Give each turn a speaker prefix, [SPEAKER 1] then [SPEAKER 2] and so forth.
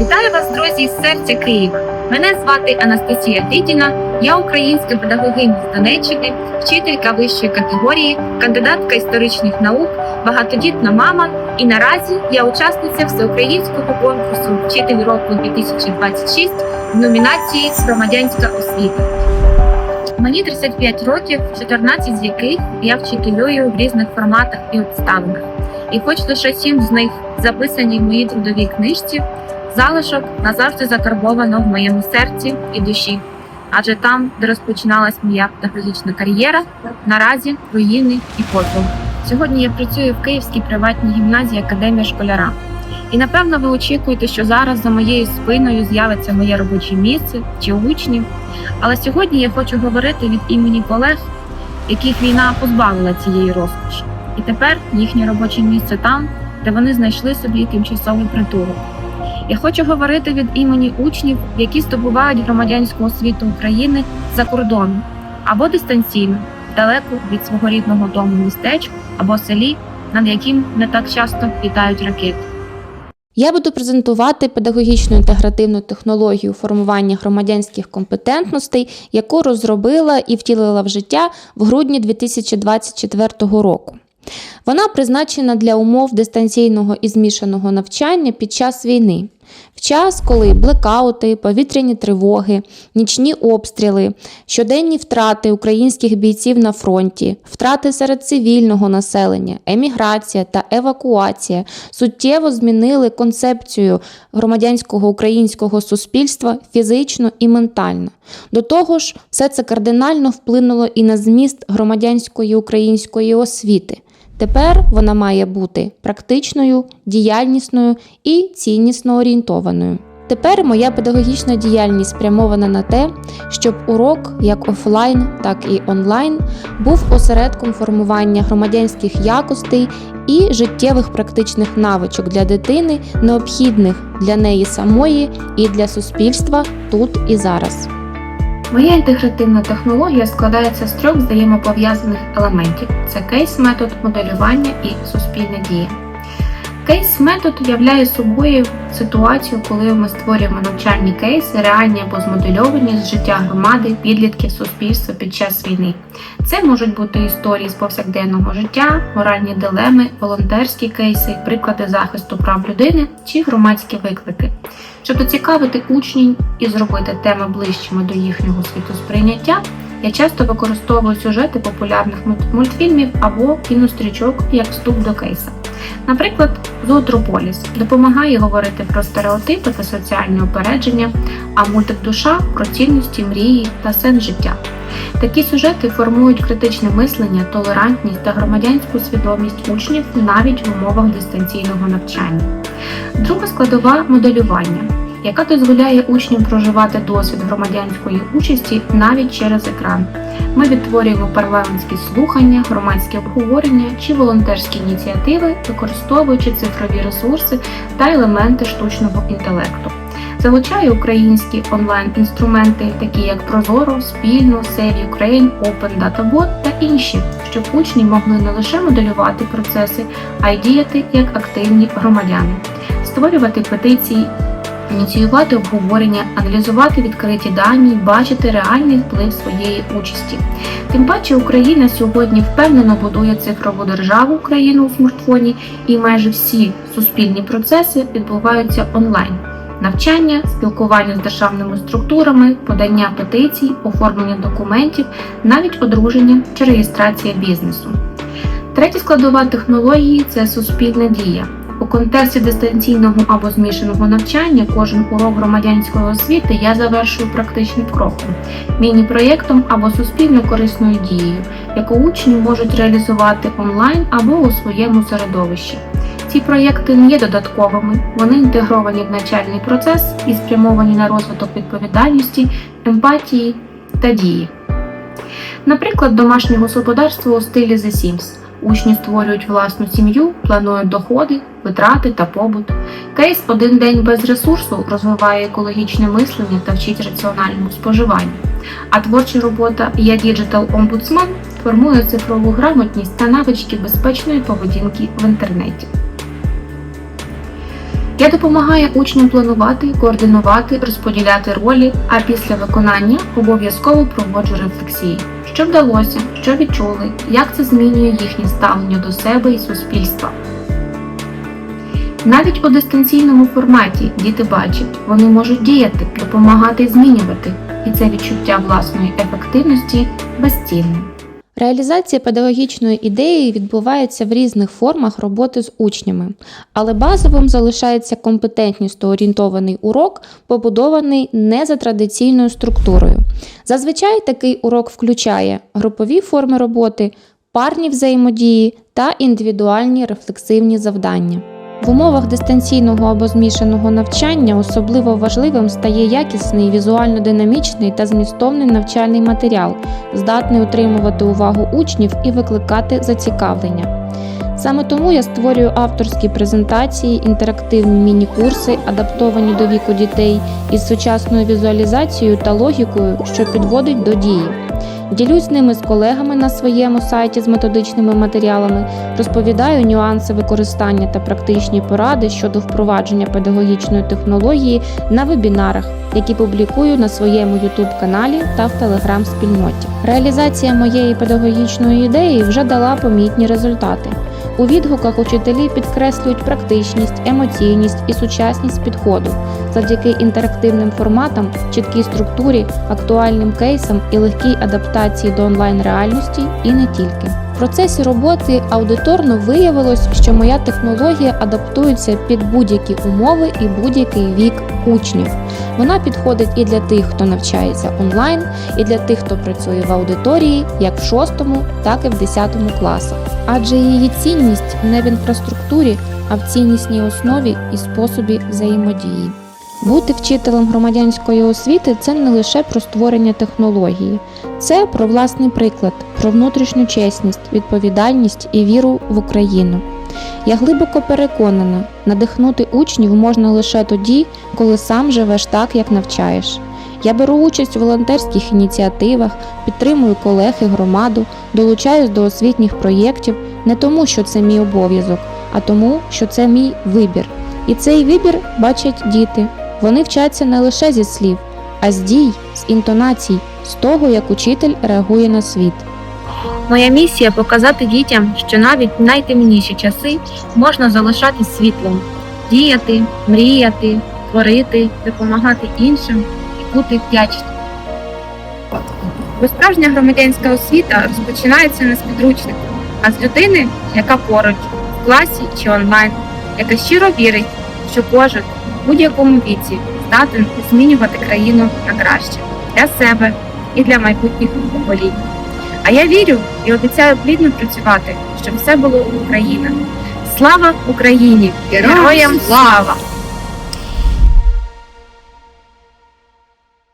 [SPEAKER 1] Вітаю вас, друзі, з серця Києва. Мене звати Анастасія Дідіна, я українська педагогиня з Донеччини, вчителька вищої категорії, кандидатка історичних наук, багатодітна мама. І наразі я учасниця всеукраїнського конкурсу Вчитель року 2026 в номінації Громадянська освіта. Мені 35 років, 14 з яких я вчителюю в різних форматах і обставинах. І хоч лише 7 з них записані в моїй трудовій книжці, залишок назавжди закарбовано в моєму серці і душі. Адже там, де розпочиналась моя педагогічна кар'єра, наразі руїни і подвиг. Сьогодні я працюю в Київській приватній гімназії Академія школяра. І напевно ви очікуєте, що зараз за моєю спиною з'явиться моє робоче місце чи учнів. Але сьогодні я хочу говорити від імені колег, яких війна позбавила цієї розкоші. І тепер їхнє робоче місце там, де вони знайшли собі тимчасовий притулок. Я хочу говорити від імені учнів, які здобувають громадянську освіту України за кордоном або дистанційно, далеко від свого рідного дому містечку або селі, над яким не так часто літають ракети.
[SPEAKER 2] Я буду презентувати педагогічну інтегративну технологію формування громадянських компетентностей, яку розробила і втілила в життя в грудні 2024 року. Вона призначена для умов дистанційного і змішаного навчання під час війни, в час, коли блекаути, повітряні тривоги, нічні обстріли, щоденні втрати українських бійців на фронті, втрати серед цивільного населення, еміграція та евакуація суттєво змінили концепцію громадянського українського суспільства фізично і ментально. До того ж, все це кардинально вплинуло і на зміст громадянської української освіти. Тепер вона має бути практичною, діяльнісною і ціннісно орієнтованою. Тепер моя педагогічна діяльність спрямована на те, щоб урок як офлайн, так і онлайн був осередком формування громадянських якостей і життєвих практичних навичок для дитини, необхідних для неї самої і для суспільства тут і зараз.
[SPEAKER 1] Моя інтегративна технологія складається з трьох взаємопов'язаних елементів: це кейс-метод, моделювання і суспільна дія. Кейс-метод являє собою ситуацію, коли ми створюємо навчальні кейси, реальні або змодельовані з життя громади, підлітків, суспільства під час війни. Це можуть бути історії з повсякденного життя, моральні дилеми, волонтерські кейси, приклади захисту прав людини чи громадські виклики. Щоб зацікавити учнів і зробити теми ближчими до їхнього світосприйняття, я часто використовую сюжети популярних мультфільмів або кінострічок як вступ до кейса. Наприклад, Зоотрополіс допомагає говорити про стереотипи та соціальні упередження, а мультик душа про цінності, мрії та сенс життя. Такі сюжети формують критичне мислення, толерантність та громадянську свідомість учнів навіть в умовах дистанційного навчання. Друга складова моделювання, яка дозволяє учням проживати досвід громадянської участі навіть через екран. Ми відтворюємо парламентські слухання, громадські обговорення чи волонтерські ініціативи, використовуючи цифрові ресурси та елементи штучного інтелекту. Залучаю українські онлайн-інструменти, такі як Прозоро, Спільно, Save Ukraine, Open DataBot та інші, щоб учні могли не лише моделювати процеси, а й діяти як активні громадяни, створювати петиції, ініціювати обговорення, аналізувати відкриті дані, бачити реальний вплив своєї участі. Тим паче Україна сьогодні впевнено будує цифрову державу Україну у смартфоні, і майже всі суспільні процеси відбуваються онлайн. Навчання, спілкування з державними структурами, подання петицій, оформлення документів, навіть одруження чи реєстрація бізнесу. Третя складова технології це суспільна дія. У контексті дистанційного або змішаного навчання кожен урок громадянської освіти я завершую практичним кроком, міні-проєктом або суспільно корисною дією, яку учні можуть реалізувати онлайн або у своєму середовищі. Ці проєкти не є додатковими, вони інтегровані в навчальний процес і спрямовані на розвиток відповідальності, емпатії та дії. Наприклад, домашнє господарство у стилі The Sims. Учні створюють власну сім'ю, планують доходи, витрати та побут. Кейс один день без ресурсу розвиває екологічне мислення та вчить раціональному споживанню. А творча робота Я Digital Ombudsman формує цифрову грамотність та навички безпечної поведінки в інтернеті. Я допомагаю учням планувати, координувати, розподіляти ролі, а після виконання обов'язково проводжу рефлексії. Що вдалося, що відчули, як це змінює їхнє ставлення до себе і суспільства. Навіть у дистанційному форматі діти бачать, вони можуть діяти, допомагати і змінювати, і це відчуття власної ефективності безцінне.
[SPEAKER 2] Реалізація педагогічної ідеї відбувається в різних формах роботи з учнями, але базовим залишається компетентність орієнтований урок, побудований не за традиційною структурою. Зазвичай такий урок включає групові форми роботи, парні взаємодії та індивідуальні рефлексивні завдання. В умовах дистанційного або змішаного навчання особливо важливим стає якісний візуально-динамічний та змістовний навчальний матеріал, здатний утримувати увагу учнів і викликати зацікавлення. Саме тому я створюю авторські презентації, інтерактивні міні-курси, адаптовані до віку дітей із сучасною візуалізацією та логікою, що підводить до дії. Ділюсь ними з колегами на своєму сайті з методичними матеріалами, розповідаю нюанси використання та практичні поради щодо впровадження педагогічної технології на вебінарах, які публікую на своєму YouTube каналі та в Telegram спільноті. Реалізація моєї педагогічної ідеї вже дала помітні результати. У відгуках учителі підкреслюють практичність, емоційність і сучасність підходу завдяки інтерактивним форматам, чіткій структурі, актуальним кейсам і легкій адаптації до онлайн-реальності і не тільки. В процесі роботи аудиторно виявилось, що моя технологія адаптується під будь-які умови і будь-який вік учнів. Вона підходить і для тих, хто навчається онлайн, і для тих, хто працює в аудиторії, як в 6, так і в 10 класах. Адже її цінність не в інфраструктурі, а в ціннісній основі і способі взаємодії. Бути вчителем громадянської освіти це не лише про створення технології, це про власний приклад, про внутрішню чесність, відповідальність і віру в Україну. Я глибоко переконана, надихнути учнів можна лише тоді, коли сам живеш так, як навчаєш. Я беру участь у волонтерських ініціативах, підтримую колег і громаду, долучаюсь до освітніх проєктів не тому, що це мій обов'язок, а тому, що це мій вибір. І цей вибір бачать діти. Вони вчаться не лише зі слів, а з дій, з інтонацій, з того, як учитель реагує на світ.
[SPEAKER 1] Моя місія показати дітям, що навіть в найтемніші часи можна залишатись світлом, діяти, мріяти, творити, допомагати іншим і бути вдячним. Бо справжня громадянська освіта розпочинається не з підручника, а з людини, яка поруч, в класі чи онлайн, яка щиро вірить, що кожен будь-якому віці здатен змінювати країну на краще для себе і для майбутніх поколінь. А я вірю і обіцяю плідно працювати, щоб все було Україна. Слава Україні! Героям слава!